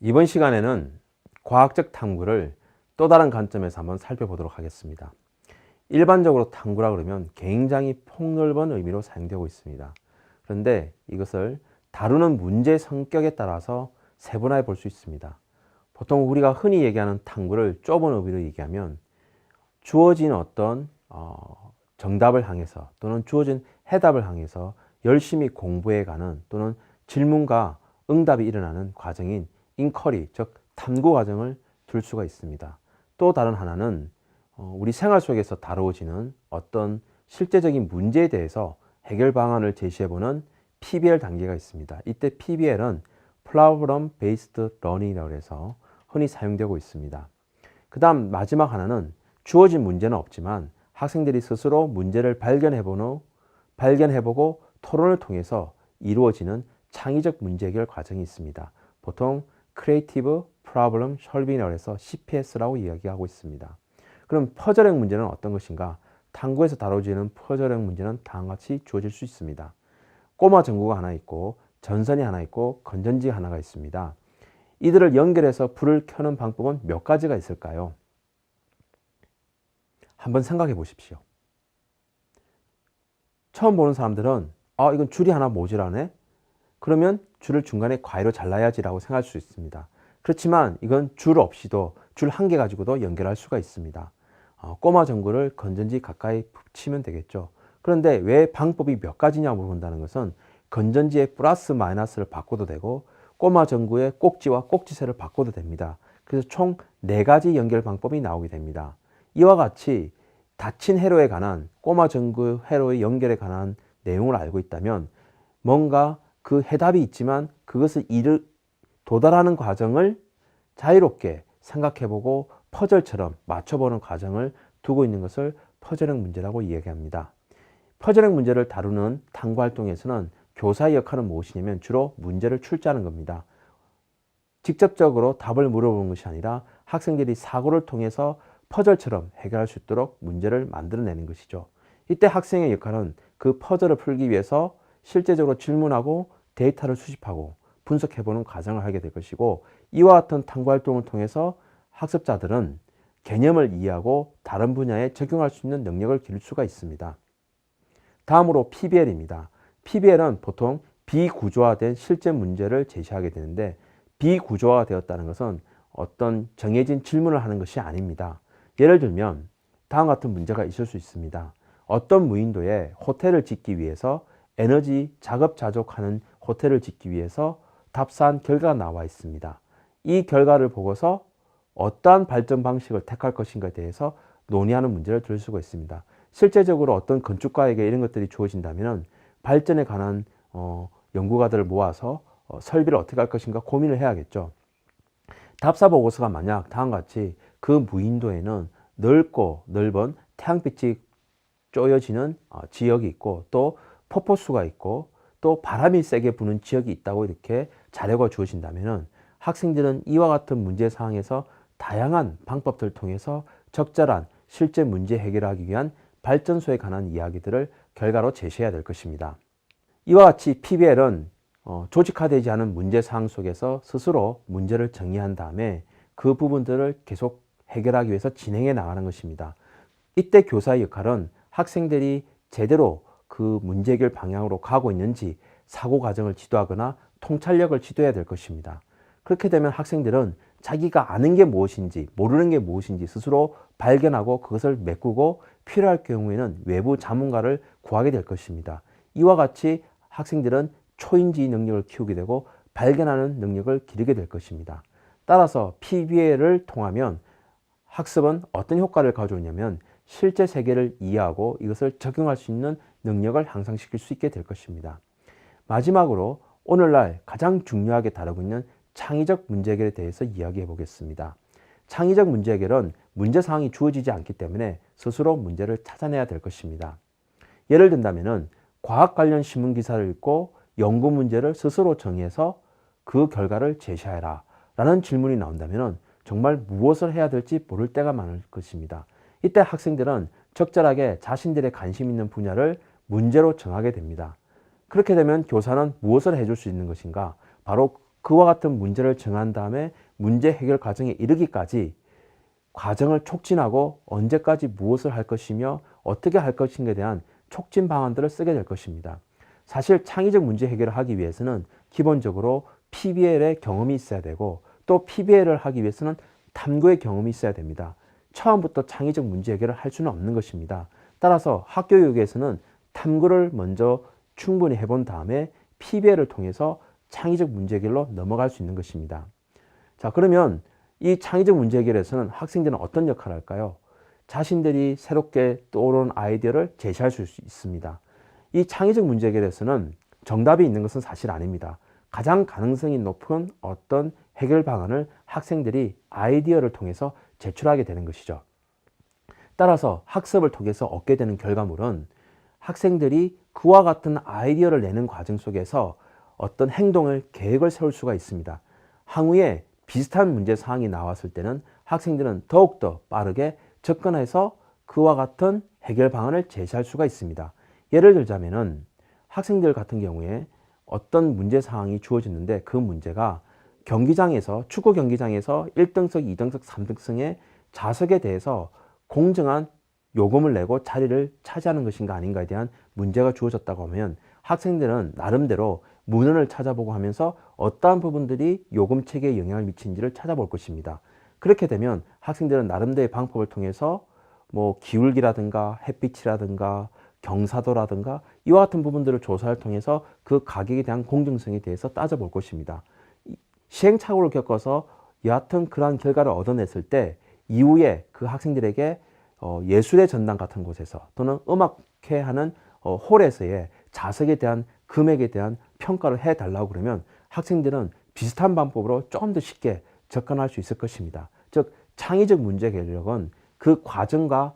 이번 시간에는 과학적 탐구를 또 다른 관점에서 한번 살펴보도록 하겠습니다. 일반적으로 탐구라 그러면 굉장히 폭넓은 의미로 사용되고 있습니다. 그런데 이것을 다루는 문제 성격에 따라서 세분화해 볼 수 있습니다. 보통 우리가 흔히 얘기하는 탐구를 좁은 의미로 얘기하면 주어진 어떤 어, 정답을 향해서 또는 주어진 해답을 향해서 열심히 공부해 가는 또는 질문과 응답이 일어나는 과정인 인커리, 즉 탐구 과정을 둘 수가 있습니다. 또 다른 하나는 어, 우리 생활 속에서 다루어지는 어떤 실제적인 문제에 대해서 해결 방안을 제시해보는 PBL 단계가 있습니다. 이때 PBL은 Problem Based Learning이라고 해서 흔히 사용되고 있습니다. 그 다음 마지막 하나는 주어진 문제는 없지만 학생들이 스스로 문제를 발견해보는, 발견해보고 토론을 통해서 이루어지는 창의적 문제 해결 과정이 있습니다. 보통 Creative Problem Solving이라고 해서 CPS라고 이야기하고 있습니다. 그럼 퍼즐형 문제는 어떤 것인가? 탐구에서 다뤄지는 퍼즐형 문제는 다음과 같이 주어질 수 있습니다. 꼬마 전구가 하나 있고 전선이 하나 있고 건전지 하나가 있습니다. 이들을 연결해서 불을 켜는 방법은 몇 가지가 있을까요? 한번 생각해 보십시오. 처음 보는 사람들은 아 이건 줄이 하나 모자라네. 그러면 줄을 중간에 가위로 잘라야지라고 생각할 수 있습니다. 그렇지만 이건 줄 없이도 줄 한 개 가지고도 연결할 수가 있습니다. 어, 꼬마 전구를 건전지 가까이 붙이면 되겠죠. 그런데 왜 방법이 몇 가지냐 물어본다는 것은 건전지의 플러스 마이너스를 바꿔도 되고 꼬마 전구의 꼭지와 꼭지새를 바꿔도 됩니다. 그래서 총네 가지 연결 방법이 나오게 됩니다. 이와 같이 닫힌 회로에 관한 꼬마 전구 회로의 연결에 관한 내용을 알고 있다면 뭔가 그 해답이 있지만 그것을 이르 도달하는 과정을 자유롭게 생각해보고 퍼즐처럼 맞춰보는 과정을 두고 있는 것을 퍼즐형 문제라고 이야기합니다. 퍼즐형 문제를 다루는 탐구 활동에서는 교사의 역할은 무엇이냐면 주로 문제를 출제하는 겁니다. 직접적으로 답을 물어보는 것이 아니라 학생들이 사고를 통해서 퍼즐처럼 해결할 수 있도록 문제를 만들어내는 것이죠. 이때 학생의 역할은 그 퍼즐을 풀기 위해서 실제적으로 질문하고 데이터를 수집하고 분석해보는 과정을 하게 될 것이고 이와 같은 탐구 활동을 통해서 학습자들은 개념을 이해하고 다른 분야에 적용할 수 있는 능력을 기를 수가 있습니다. 다음으로 PBL입니다. PBL은 보통 비구조화된 실제 문제를 제시하게 되는데 비구조화가 되었다는 것은 어떤 정해진 질문을 하는 것이 아닙니다. 예를 들면 다음 같은 문제가 있을 수 있습니다. 어떤 무인도에 호텔을 짓기 위해서 에너지 자급자족하는 호텔을 짓기 위해서 답사한 결과가 나와 있습니다. 이 결과를 보고서 어떠한 발전 방식을 택할 것인가에 대해서 논의하는 문제를 들 수가 있습니다. 실제적으로 어떤 건축가에게 이런 것들이 주어진다면 발전에 관한 어, 연구가들을 모아서 어, 설비를 어떻게 할 것인가 고민을 해야겠죠. 답사 보고서가 만약 다음과 같이 그 무인도에는 넓고 넓은 태양빛이 쪼여지는 어, 지역이 있고 또 폭포수가 있고 또 바람이 세게 부는 지역이 있다고 이렇게 자료가 주어진다면 학생들은 이와 같은 문제 사항에서 다양한 방법들을 통해서 적절한 실제 문제 해결하기 위한 발전소에 관한 이야기들을 결과로 제시해야 될 것입니다. 이와 같이 PBL은 어, 조직화되지 않은 문제 사항 속에서 스스로 문제를 정의한 다음에 그 부분들을 계속 해결하기 위해서 진행해 나가는 것입니다. 이때 교사의 역할은 학생들이 제대로 그 문제 해결 방향으로 가고 있는지 사고 과정을 지도하거나 통찰력을 지도해야 될 것입니다. 그렇게 되면 학생들은 자기가 아는 게 무엇인지 모르는 게 무엇인지 스스로 발견하고 그것을 메꾸고 필요할 경우에는 외부 자문가를 구하게 될 것입니다. 이와 같이 학생들은 초인지 능력을 키우게 되고 발견하는 능력을 기르게 될 것입니다. 따라서 PBL을 통하면 학습은 어떤 효과를 가져오냐면 실제 세계를 이해하고 이것을 적용할 수 있는 능력을 향상시킬 수 있게 될 것입니다. 마지막으로 오늘날 가장 중요하게 다루고 있는 창의적 문제 해결에 대해서 이야기해 보겠습니다. 창의적 문제 해결은 문제 사항이 주어지지 않기 때문에 스스로 문제를 찾아내야 될 것입니다. 예를 든다면 과학 관련 신문 기사를 읽고 연구 문제를 스스로 정해서 그 결과를 제시해라 라는 질문이 나온다면 정말 무엇을 해야 될지 모를 때가 많을 것입니다. 이때 학생들은 적절하게 자신들의 관심 있는 분야를 문제로 정하게 됩니다. 그렇게 되면 교사는 무엇을 해줄 수 있는 것인가? 바로 그와 같은 문제를 정한 다음에 문제 해결 과정에 이르기까지 과정을 촉진하고 언제까지 무엇을 할 것이며 어떻게 할 것인가에 대한 촉진 방안들을 쓰게 될 것입니다. 사실 창의적 문제 해결을 하기 위해서는 기본적으로 PBL의 경험이 있어야 되고 또 PBL을 하기 위해서는 탐구의 경험이 있어야 됩니다. 처음부터 창의적 문제 해결을 할 수는 없는 것입니다. 따라서 학교 교육에서는 탐구를 먼저 충분히 해본 다음에 PBL을 통해서 창의적 문제 해결로 넘어갈 수 있는 것입니다. 자, 그러면 이 창의적 문제 해결에서는 학생들은 어떤 역할을 할까요? 자신들이 새롭게 떠오르는 아이디어를 제시할 수 있습니다. 이 창의적 문제 해결에서는 정답이 있는 것은 사실 아닙니다. 가장 가능성이 높은 어떤 해결 방안을 학생들이 아이디어를 통해서 제출하게 되는 것이죠. 따라서 학습을 통해서 얻게 되는 결과물은 학생들이 그와 같은 아이디어를 내는 과정 속에서 어떤 행동을 계획을 세울 수가 있습니다. 향후에 비슷한 문제 사항이 나왔을 때는 학생들은 더욱더 빠르게 접근해서 그와 같은 해결 방안을 제시할 수가 있습니다. 예를 들자면은 학생들 같은 경우에 어떤 문제 사항이 주어졌는데 그 문제가 경기장에서 축구 경기장에서 1등석, 2등석, 3등석의 좌석에 대해서 공정한 요금을 내고 자리를 차지하는 것인가 아닌가에 대한 문제가 주어졌다고 하면 학생들은 나름대로 문헌을 찾아보고 하면서 어떠한 부분들이 요금 체계에 영향을 미치는지를 찾아볼 것입니다. 그렇게 되면 학생들은 나름대로의 방법을 통해서 뭐 기울기라든가 햇빛이라든가 경사도라든가 이와 같은 부분들을 조사를 통해서 그 가격에 대한 공정성에 대해서 따져볼 것입니다. 시행착오를 겪어서 여하튼 그러한 결과를 얻어냈을 때 이후에 그 학생들에게 어, 예술의 전당 같은 곳에서 또는 음악회 하는 어, 홀에서의 자석에 대한 금액에 대한 평가를 해달라고 그러면 학생들은 비슷한 방법으로 조금 더 쉽게 접근할 수 있을 것입니다. 즉 창의적 문제 해결력은 그 과정과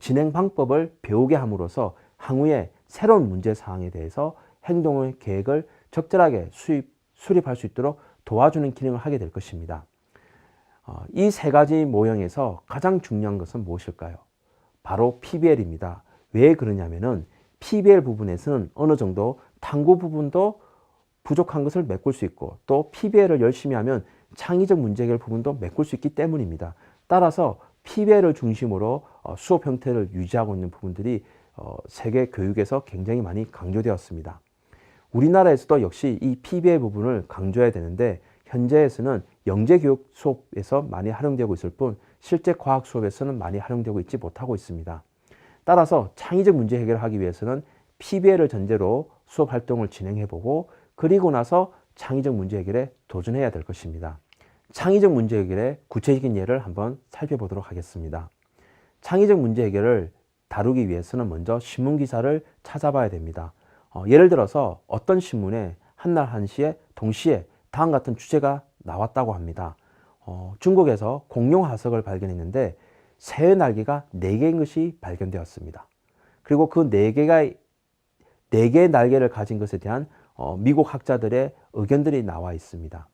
진행 방법을 배우게 함으로써 향후에 새로운 문제 사항에 대해서 행동의 계획을 적절하게 수입, 수립할 수 있도록 도와주는 기능을 하게 될 것입니다. 어, 이세 가지 모형에서 가장 중요한 것은 무엇일까요? 바로 PBL입니다. 왜 그러냐면은 PBL 부분에서는 어느 정도 탐구 부분도 부족한 것을 메꿀 수 있고 또 PBL을 열심히 하면 창의적 문제 해결 부분도 메꿀 수 있기 때문입니다. 따라서 PBL을 중심으로 어, 수업 형태를 유지하고 있는 부분들이 어, 세계 교육에서 굉장히 많이 강조되었습니다. 우리나라에서도 역시 이 PBL 부분을 강조해야 되는데 현재에서는 영재교육 수업에서 많이 활용되고 있을 뿐 실제 과학 수업에서는 많이 활용되고 있지 못하고 있습니다. 따라서 창의적 문제 해결을 하기 위해서는 PBL을 전제로 수업 활동을 진행해 보고 그리고 나서 창의적 문제 해결에 도전해야 될 것입니다. 창의적 문제 해결의 구체적인 예를 한번 살펴보도록 하겠습니다. 창의적 문제 해결을 다루기 위해서는 먼저 신문 기사를 찾아봐야 됩니다. 어, 예를 들어서 어떤 신문에 한날 한시에 동시에 다음 같은 주제가 나왔다고 합니다. 어, 중국에서 공룡 화석을 발견했는데 새의 날개가 4개인 것이 발견되었습니다. 그리고 그 4개가 4개의 날개를 가진 것에 대한 어, 미국 학자들의 의견들이 나와 있습니다.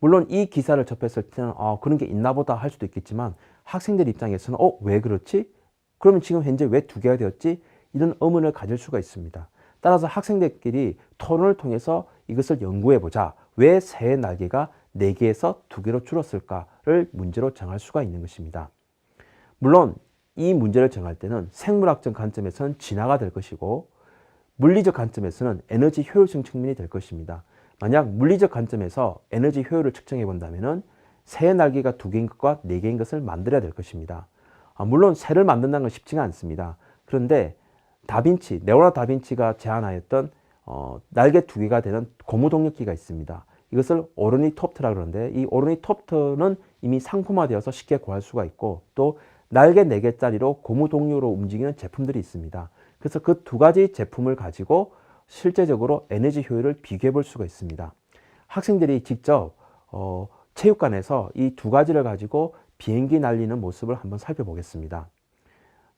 물론 이 기사를 접했을 때는 어, 그런 게 있나 보다 할 수도 있겠지만 학생들 입장에서는 어, 왜 그렇지? 그러면 지금 현재 왜 두 개가 되었지? 이런 의문을 가질 수가 있습니다. 따라서 학생들끼리 토론을 통해서 이것을 연구해 보자. 왜 새의 날개가 4개에서 2개로 줄었을까를 문제로 정할 수가 있는 것입니다. 물론 이 문제를 정할 때는 생물학적 관점에서는 진화가 될 것이고 물리적 관점에서는 에너지 효율성 측면이 될 것입니다. 만약 물리적 관점에서 에너지 효율을 측정해 본다면 새의 날개가 두 개인 것과 네 개인 것을 만들어야 될 것입니다. 아, 물론 새를 만든다는 건 쉽지가 않습니다. 그런데 다빈치, 네오나 다빈치가 제안하였던 어, 날개 두 개가 되는 고무 동력기가 있습니다. 이것을 오르니 톱트라 그러는데 이 오르니 톱트는 이미 상품화되어서 쉽게 구할 수가 있고 또 날개 4개짜리로 고무동력으로 움직이는 제품들이 있습니다. 그래서 그 두 가지 제품을 가지고 실제적으로 에너지 효율을 비교해 볼 수가 있습니다. 학생들이 직접 어, 체육관에서 이 두 가지를 가지고 비행기 날리는 모습을 한번 살펴보겠습니다.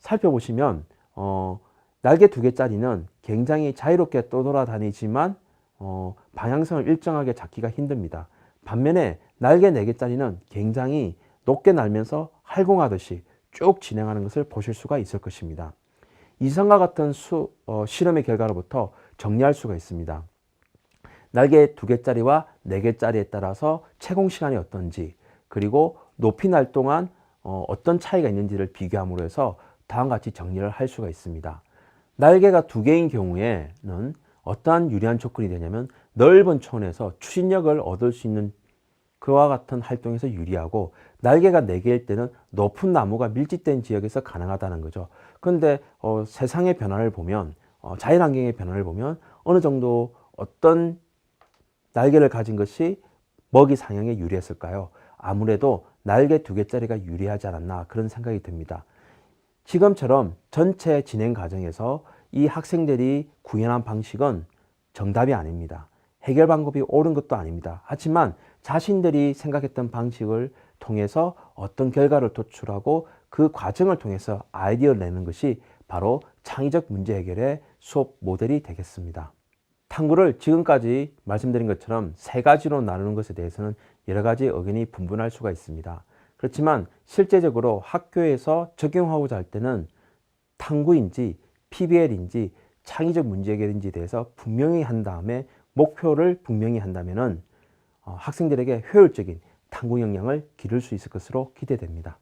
살펴보시면 어, 날개 두 개짜리는 굉장히 자유롭게 떠돌아다니지만 어, 방향성을 일정하게 잡기가 힘듭니다. 반면에 날개 네 개짜리는 굉장히 높게 날면서 활공하듯이 쭉 진행하는 것을 보실 수가 있을 것입니다. 이상과 같은 수, 어, 실험의 결과로부터 정리할 수가 있습니다. 날개 두 개짜리와 네 개짜리에 따라서 채공 시간이 어떤지 그리고 높이 날 동안 어, 어떤 차이가 있는지를 비교함으로 해서 다음과 같이 정리를 할 수가 있습니다. 날개가 두 개인 경우에는 어떠한 유리한 조건이 되냐면 넓은 초원에서 추진력을 얻을 수 있는 그와 같은 활동에서 유리하고 날개가 네 개일 때는 높은 나무가 밀집된 지역에서 가능하다는 거죠. 그런데 어, 세상의 변화를 보면 어, 자연환경의 변화를 보면 어느 정도 어떤 날개를 가진 것이 먹이 상향에 유리했을까요? 아무래도 날개 두 개짜리가 유리하지 않았나 그런 생각이 듭니다. 지금처럼 전체 진행 과정에서 이 학생들이 구현한 방식은 정답이 아닙니다. 해결 방법이 옳은 것도 아닙니다. 하지만 자신들이 생각했던 방식을 통해서 어떤 결과를 도출하고 그 과정을 통해서 아이디어를 내는 것이 바로 창의적 문제 해결의 수업 모델이 되겠습니다. 탐구를 지금까지 말씀드린 것처럼 세 가지로 나누는 것에 대해서는 여러 가지 의견이 분분할 수가 있습니다. 그렇지만 실제적으로 학교에서 적용하고자 할 때는 탐구인지 PBL인지 창의적 문제 해결인지에 대해서 분명히 한 다음에 목표를 분명히 한다면은 어, 학생들에게 효율적인 탐구 역량을 기를 수 있을 것으로 기대됩니다.